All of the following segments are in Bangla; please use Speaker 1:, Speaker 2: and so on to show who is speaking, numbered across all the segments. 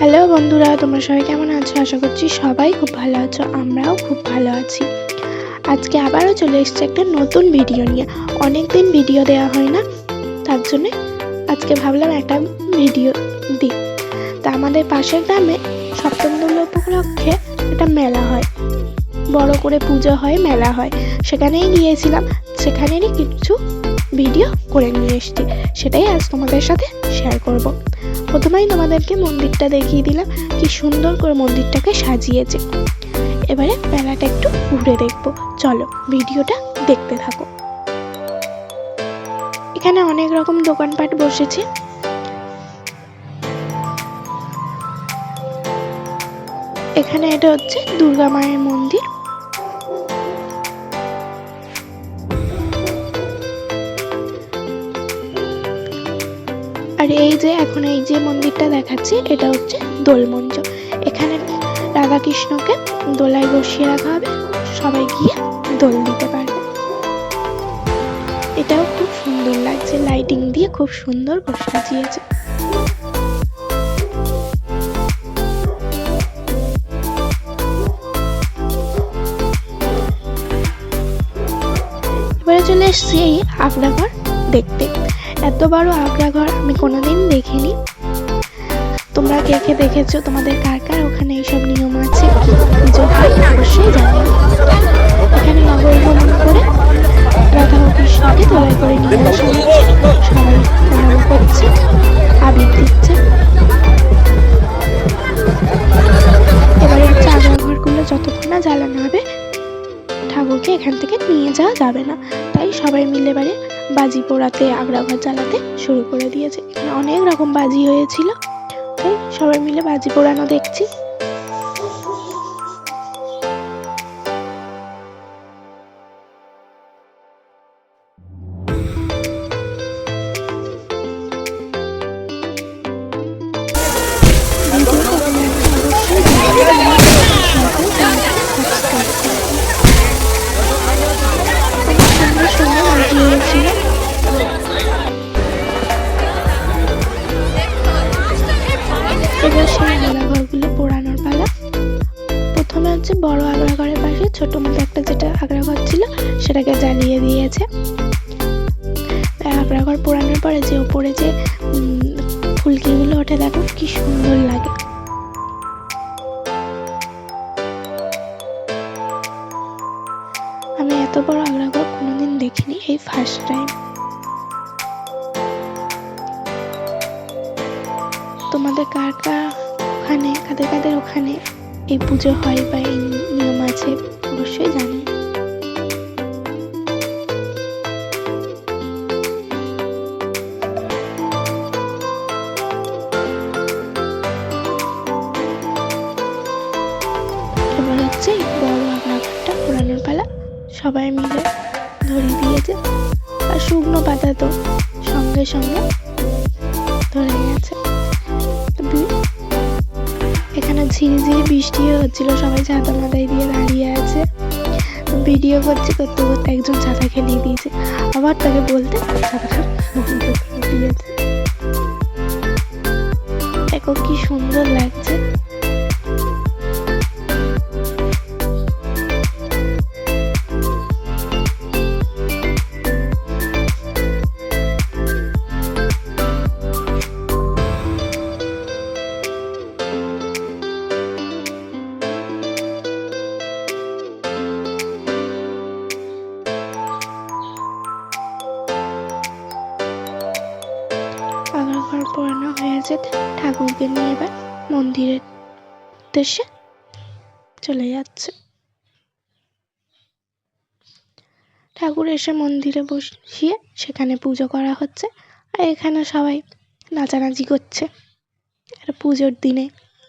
Speaker 1: হ্যালো বন্ধুরা, তোমরা সবাই কেমন আছো? আশা করছি সবাই খুব ভালো আছো, আমরাও খুব ভালো আছি। আজকে আবারও চলে এসেছে একটা নতুন ভিডিও নিয়ে। অনেক দিন ভিডিও দেওয়া হয় না, তার জন্যে আজকে ভাবলাম একটা ভিডিও দিই। তা আমাদের পাশের গ্রামে সপ্তম দুর্গা উপলক্ষে একটা মেলা হয়। বড় করে পুজো হয়, মেলা হয়। সেখানেই গিয়েছিলাম, সেখানেরই কিছু ভিডিও করে নিয়ে এসেছি। সেটাই আজ তোমাদের সাথে শেয়ার করব। প্রথমেই তোমাদেরকে মন্দিরটা দেখিয়ে দিলাম, কি সুন্দর করে মন্দিরটাকে সাজিয়েছে। এবারে মেলাটা একটু ঘুরে দেখব। চলো, ভিডিওটা দেখতে থাকো। এখানে অনেক রকম দোকানপাট বসেছে। এখানে এটা হচ্ছে দুর্গা মায়ের মন্দির। আর এই যে এখন এই যে মন্দিরটা দেখাচ্ছি, এটা হচ্ছে দোলমঞ্চ। এখানে রাধাকৃষ্ণকে দোলায় বসিয়ে রাখা হবে, সবাই গিয়ে দোল দিতে পারবে। এটাও খুব সুন্দর লাগছে, লাইটিং দিয়ে খুব সুন্দর সাজিয়েছে। এবারে চলে এসেছি এই আগ্রাঘর দেখতে। এত বড় আগ্রা ঘর আমি কোনোদিন দেখিনি। তোমরা কে কে দেখেছ? তোমাদের কার কার ওখানে এইসব নিয়ম আছে? কি অবশ্যই জানি এখানে নগর ভ্রমণ করে রাধা ও কৃষ্ণকে তোলাই করে নিয়ে আসা সবাই প্রণাম করছে, আবির দিচ্ছে। এবারে হচ্ছে আগ্রাঘরগুলো যতক্ষণ না জ্বালানো হবে, ঠাকুরকে এখান থেকে নিয়ে যাওয়া যাবে না। তাই সবাই মিলে বাজি পোড়াতে আগ্রাঘর জ্বালাতে শুরু করে দিয়েছে। এখানে অনেক রকম বাজি হয়েছিল। সবাই মিলে বাজি পোড়ানো দেখছি। হচ্ছে বড় আগ্রাঘরের পাশে, ছোট মতো একটা যেটা আগ্রাঘর ছিল, সেটাকে জ্বালিয়ে দিয়েছে। আগ্রাঘর পোড়ানোর পরে যে ওপরে যে ফুলকিগুলো ওঠে, দেখো কি সুন্দর লাগে। আমি এত বড় আগ্রাঘর কোনোদিন দেখিনি, এই ফার্স্ট টাইম তোমাদের কার কার ওখানে, কাদের কাদের ওখানে? এই পুজো হয় বা এই নিয়ম আছে, অবশ্যই জানি। এবার হচ্ছে বড় পালা। সবাই মিলে ধরে দিয়েছে। আর শুকনো পাতা তো সঙ্গে সঙ্গে ধরে গেছে এখানে ঝিরি ঝিরি বৃষ্টিও হচ্ছিল, সবাই ছাতা মাথায় দিয়ে দাঁড়িয়ে আছে। ভিডিও করছে, করতে করতে একজন ছাতা খেলিয়ে দিয়েছে। আবার তাকে বলতে ছাতাটা দেখো কি সুন্দর লাগছে। পড়ানো হয়ে যেতে ঠাকুরকে নিয়ে এবার মন্দিরের উদ্দেশ্যে চলে যাচ্ছে। ঠাকুর এসে মন্দিরে বসিয়ে সেখানে পুজো করা হচ্ছে আর এখানে সবাই নাচানাচি করছে। আর পুজোর দিনে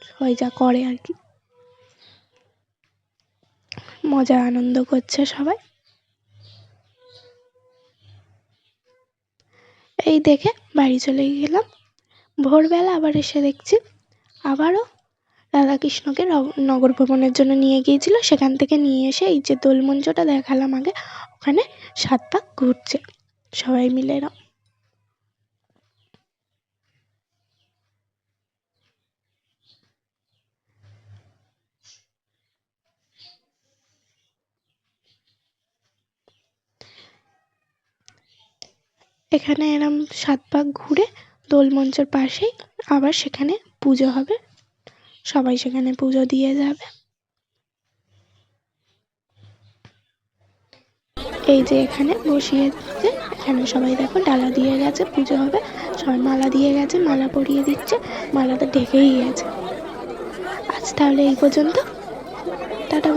Speaker 1: সবাই যা করে আর কি। মজা আনন্দ করছে সবাই। এই দেখে বাড়ি চলে গেলাম। ভোরবেলা আবার এসে দেখছি আবারও রাধাকৃষ্ণকে নগর ভ্রমণের জন্য নিয়ে গিয়েছিল। সেখান থেকে নিয়ে এসে এই যে দোলমঞ্চটা দেখালাম আগে, ওখানে সাতটা ঘুরছে। সবাই মিলে এরম। এখানে এরম সাত পাক ঘুরে দোল মঞ্চের পাশেই আবার সেখানে পুজো হবে। সবাই সেখানে পুজো দিয়ে যাবে। এই যে এখানে বসিয়ে দিচ্ছে। এখানে সবাই দেখো ডালা দিয়ে গেছে, পুজো হবে। সবাই মালা দিয়ে গেছে, মালা পরিয়ে দিচ্ছে। মালাতে ঢেকেই গেছে। আজ তাহলে এই পর্যন্ত। টাটা